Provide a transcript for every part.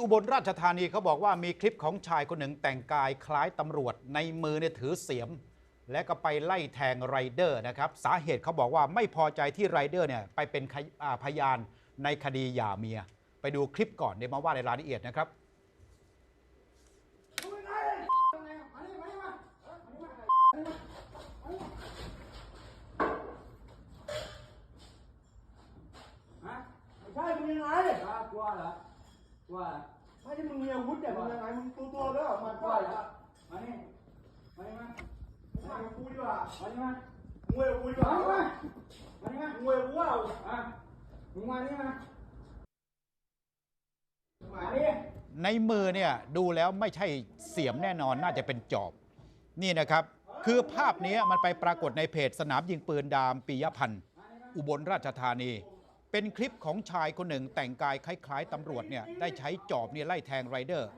อุบลราชธานีเขาบอกว่ามีคลิปของชายคนหนึ่งแต่งกายคล้ายตำรวจในมือเนี่ยถือเสียม และก็ไปไล่แทงไรเดอร์นะครับสาเหตุเขาบอกว่าไม่พอใจที่ไรเดอร์เนี่ยไปเป็นขยอ่าพยานในคดีหย่าเมีย ไปดูคลิปก่อนเดี๋ยวมาว่าในรายละเอียดนะครับฮะไม่ใช่มึงยังไงอ้าวกลัวเหรอกลั วเหรอไม่ใช่มึงมีอาวุธแต่มึงยังไงมึงตัวตัวแล้วมันกลัก็วเหรอมานี่มานี่มามากับกูดีกว่ามานี่มามึงเวยกูดีกว่ามานี่มามานี่มามึงเวยกูว่าอะมึงมานี่มามานี่ในมือเนี่ยดูแล้วไม่ใช่เสียมแน่นอนน่าจะเป็นจอบ นี่นะครับ คือภาพนี้มันไปปรากฏในเพจสนามยิงปืนดามปิยพันธ์ อุบลราชธานี เป็นคลิปของชายคนหนึ่งแต่งกายคล้ายๆตำรวจเนี่ยได้ใช้จอบเนี่ยไล่แทงไรเดอร์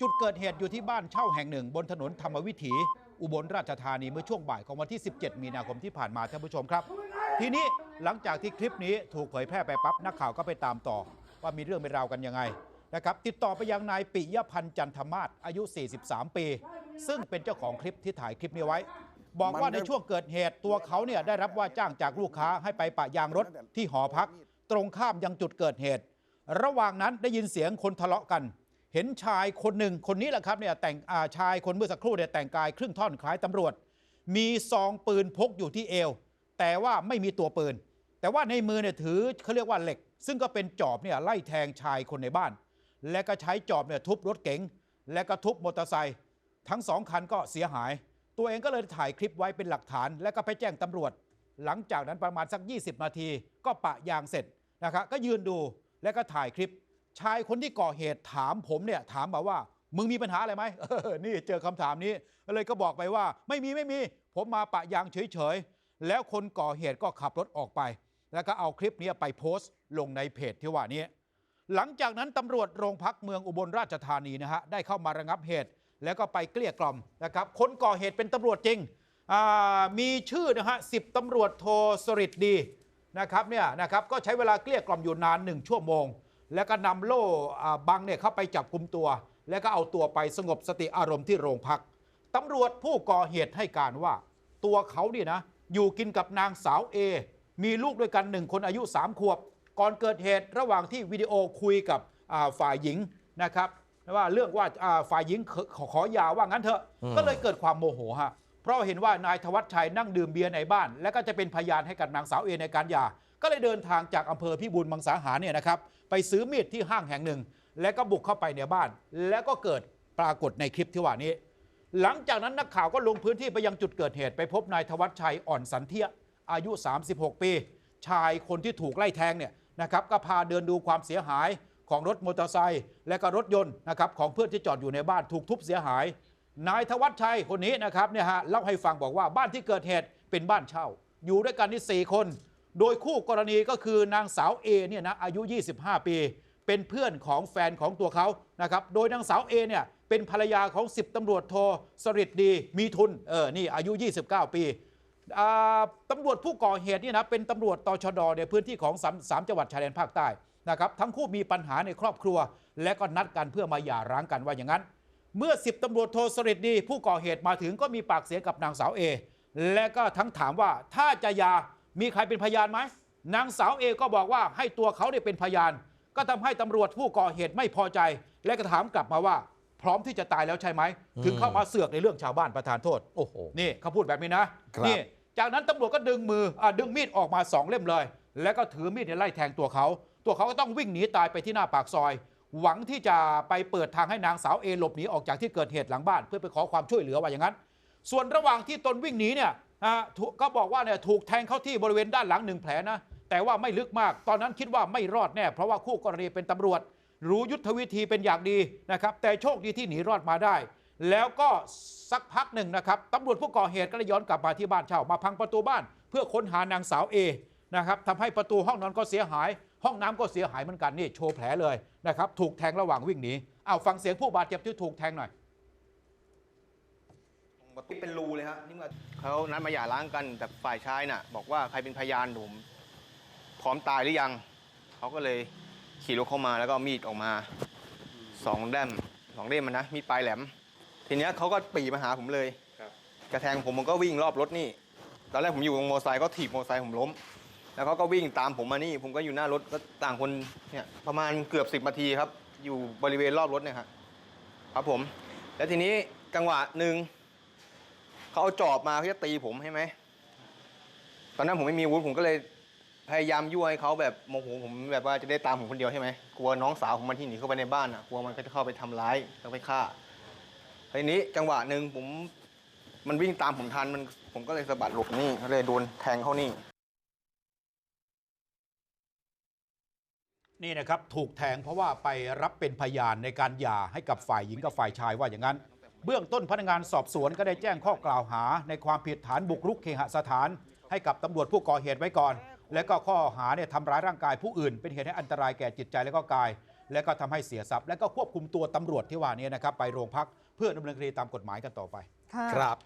จุดเกิดเหตุอยู่ที่บ้านเช่าแห่งหนึ่ง บนถนนธรรมวิถี อุบลราชธานีเมื่อช่วงบ่ายของวันที่ 17 มีนาคมที่ผ่านมาท่านผู้ชมครับ ทีนี้หลังจากที่คลิปนี้ถูกเผยแพร่ไปปั๊บนักข่าวก็ไปตามต่อ ว่ามีเรื่องเป็นราวกันยังไงนะครับติดต่อไปยังนายปิยพันธ์จันทมาศอายุ 43 ปี ซึ่งเป็นเจ้าของคลิปที่ถ่ายคลิปนี้ไว้ บอกว่าในช่วงเกิดเหตุตัวเขาเนี่ยได้รับว่าจ้างจากลูกค้าให้ไปปะยางรถที่หอพัก ตรงข้ามยังจุดเกิดเหตุ ระหว่างนั้นได้ยินเสียงคนทะเลาะกัน เห็นชายคนหนึ่งคนนี้แหละครับเนี่ยแต่งอ่าชายคนเมื่อสักครู่เนี่ยแต่งกายครึ่งท่อนคล้ายตำรวจ มีซองปืนพกอยู่ที่เอว แต่ว่าไม่มีตัวปืน แต่ว่าในมือเนี่ยถือเขาเรียกว่าเหล็ก ซึ่งก็เป็นจอบเนี่ยไล่แทงชายคนในบ้าน และก็ใช้จอบเนี่ยทุบรถเก๋งและก็ทุบมอเตอร์ไซค์ทั้งสองคันก็เสียหาย ตัวเองก็เลยถ่ายคลิปไว้เป็นหลักฐาน แล้วก็ไปแจ้งตำรวจ หลังจากนั้นประมาณสัก 20 นาที ก็ปะยางเสร็จนะครับก็ยืนดูแล้วก็ถ่ายคลิป ชายคนที่ก่อเหตุถามผมเนี่ยถามมาว่า มึงมีปัญหาอะไรไหมเออนี่เจอคำถามนี้เลยก็บอกไปว่า ไม่มีไม่มี ผมมาปะยางเฉยๆแล้วคนก่อเหตุก็ขับรถออกไป แล้วก็เอาคลิปนี้ไปโพสต์ ลงในเพจที่ว่านี้หลังจากนั้นตำรวจโรงพักเมืองอุบลราชธานีนะฮะได้เข้ามาระงับเหตุ แล้วก็ไปเกลี้ยกล่อมนะครับคนก่อเหตุเป็นตำรวจจริงมีชื่อนะฮะสิบตำรวจโทสริดดีนะครับเนี่ยนะครับก็ใช้เวลาเกลี้ยกล่อมอยู่นานหนึ่งชั่วโมง แล้วก็นำโล่บังเนี่ยเข้าไปจับกลุมตัว แล้วก็เอาตัวไปสงบสติอารมณ์ที่โรงพักตำรวจผู้ก่อเหตุให้การว่า ตัวเขาเนี่ยนะอยู่กินกับนางสาวเอมีลูกด้วยกันหนึ่งคนอายุ3ขวบ ก่อนเกิดเหตุระหว่างที่วิดีโอคุยกับฝ่ายหญิงนะครับ ว่าเรื่องว่าอ่าฝ่ายหญิงขอขอขอหย่าว่างั้นเถอะ ก็เลยเกิดความโมโหฮะเพราะเห็นว่านายธวัชชัยนั่งดื่มเบียร์ในบ้าน และก็จะเป็นพยานให้กับนางสาวเอในการหย่าก็เลยเดินทางจากอำเภอพิบูลมังสาหารเนี่ยนะครับไปซื้อมีดที่ห้างแห่งหนึ่ง แล้วก็บุกเข้าไปในบ้าน แล้วก็เกิดปรากฏในคลิปที่ว่านี้ หลังจากนั้นนักข่าวก็ลงพื้นที่ไปยังจุดเกิดเหตุไปพบนายธวัชชัยอ่อนสันเทียอายุ 36 ปี ชายคนที่ถูกไล่แทงเนี่ยนะครับก็พาเดินดูความเสียหาย ของรถมอเตอร์ไซค์และก็รถยนต์นะครับของเพื่อนที่จอดอยู่ในบ้านถูกทุบเสียหาย นายธวัชชัยคนนี้นะครับเนี่ยฮะเล่าให้ฟังบอกว่าบ้านที่เกิดเหตุเป็นบ้านเช่า อยู่ด้วยกันที่4คน โดยคู่กรณีก็คือนางสาวเอเนี่ยนะอายุ 25 ปี เป็นเพื่อนของแฟนของตัวเขานะครับโดยนางสาวเอเนี่ยเป็นภรรยาของ10ตำรวจโทสริดดีมีทุนเออนี่อายุ 29 ปีอ่าตำรวจผู้ก่อเหตุเนี่ยนะเป็นตำรวจตชดในพื้นที่ของสามจังหวัดชายแดนภาคใต้ นะครับทั้งคู่มีปัญหาในครอบครัว และก็นัดกันเพื่อมาหย่าร้างกันว่าอย่างนั้น เมื่อ 10ตำรวจโทสริดดี ผู้ก่อเหตุมาถึงก็มีปากเสียงกับนางสาวเอและก็ทั้งถามว่าถ้าจะหยามีใครเป็นพยานไหมนางสาวเอก็บอกว่าให้ตัวเขาได้เป็นพยาน ก็ทำให้ตำรวจผู้ก่อเหตุไม่พอใจ และก็ถามกลับมาว่า พร้อมที่จะตายแล้วใช่ไหม ถึงเข้ามาเสือกในเรื่องชาวบ้านประธานโทษโอ้โหนี่เขาพูดแบบนี้นะครับนี่จากนั้นตำรวจก็ดึงมืออาดึงมีดออกมาสองเล่มเลย แล้วก็ถือมีดไล่แทงตัวเขา ตัวเขาก็ต้องวิ่งหนีตายไปที่หน้าปากซอย หวังที่จะไปเปิดทางให้นางสาวเอหลบหนีออกจากที่เกิดเหตุหลังบ้าน เพื่อไปขอความช่วยเหลือว่าอย่างนั้น ส่วนระหว่างที่ตนวิ่งหนีเนี่ยกก็บอกว่าเนี่ยถูกแทงเข้าที่บริเวณด้านหลังหนึ่งแผลนะแต่ว่าไม่ลึกมาก ตอนนั้นคิดว่าไม่รอดแน่ เพราะว่าคู่กรณีเป็นตำรวจ รู้ยุทธวิธีเป็นอย่างดีนะครับ แต่โชคดีที่หนีรอดมาได้ แล้วก็สักพักหนึ่งนะครับตำรวจผู้ก่อเหตุก็เลยย้อนกลับมาที่บ้านเช่ามาพังประตูบ้าน เพื่อค้นหานางสาวเอ นะครับทำให้ประตูห้องนอนก็เสียหาย ห้องน้ำก็เสียหายเหมือนกันนี่โชว์แผลเลยนะครับถูกแทงระหว่างวิ่งหนีเอาฟังเสียงผู้บาดเจ็บที่ถูกแทงหน่อยแบบที่เป็นรูเลยฮะนี่มาเขานัดมาหย่าร้างกันแต่ฝ่ายชายน่ะ บอกว่าใครเป็นพยานผมพร้อมตายหรือยังเขาก็เลยขี่รถเข้ามาแล้วก็เอามีดออกมาสองแดมสองเล่มมันนะมีดปลายแหลม ทีเนี้ยเขาก็ปรีมาหาผมเลยกระแทงผมผมก็วิ่งรอบรถนี่ ตอนแรกผมอยู่ตรงมอเตอร์ไซค์เขาถีบมอเตอร์ไซค์ผมล้ม แล้วเขาก็วิ่งตามผมมานี่ ผมก็อยู่หน้ารถก็ต่างคนเนี่ยประมาณเกือบสิบนาทีครับ อยู่บริเวณรอบรถเนี่ยครับครับผม แล้วทีนี้จังหวะหนึ่งเขาเอาจอบมาเขาจะตีผมใช่ไหมตอนนั้นผมไม่มีวุธผมก็เลยพยายามยั่วให้เขาแบบโมโหผมแบบว่าจะได้ตามผมคนเดียวใช่ไหมกลัวน้องสาวผมมันที่หนีเข้าไปในบ้านอะกลัวมันก็จะเข้าไปทำร้ายแล้วไปฆ่าทีนี้จังหวะหนึ่งผมมันวิ่งตามผมทันมันผมก็เลยสะบัดหลบนี่ก็เลยโดนแทงเข้านี่ นี่นะครับถูกแทงเพราะว่าไปรับเป็นพยานในการหย่าให้กับฝ่ายหญิงกับฝ่ายชายว่าอย่างนั้น เบื้องต้นพนักงานสอบสวนก็ได้แจ้งข้อกล่าวหา ในความผิดฐานบุกรุกเคหสถาน ให้กับตำรวจผู้ก่อเหตุไว้ก่อน และก็ข้อหาเนี่ยทำร้ายร่างกายผู้อื่น เป็นเหตุให้อันตรายแก่จิตใจและก็กาย และก็ทำให้เสียทรัพย์ และก็ควบคุมตัวตำรวจที่ว่านี้นะครับไปโรงพักเพื่อดำเนินคดีตามกฎหมายกันต่อไปค่ะครับ